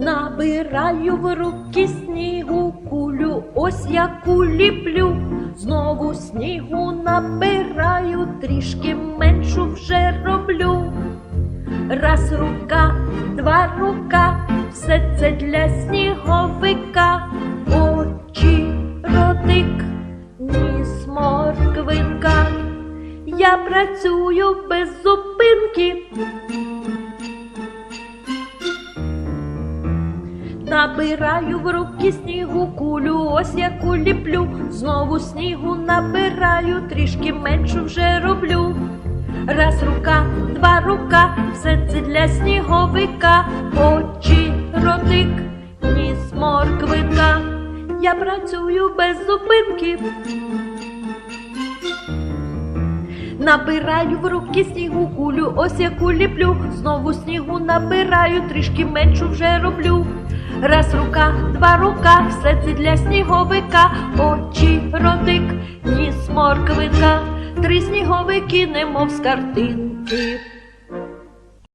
Набираю в руки снігу кулю, ось яку ліплю. Знову снігу набираю, трішки меншу вже роблю. Раз рука, два рука, все це для сніговика. Очі, ротик, ніс, морквинка. Я працюю без зупинки. Набираю в руки снігу кулю, ось яку ліплю. Знову снігу набираю, трішки меншу вже роблю. Раз рука, два рука, все це для сніговика, очі, ротик, ніс, морквинка. Я працюю без зупинки. Набираю в руки снігу кулю, ось яку ліплю. Знову снігу набираю, трішки меншу вже роблю. Раз рука, два рука, все це для сніговика, очі, ротик, ніс, морквинка, три сніговики, немов з картинки.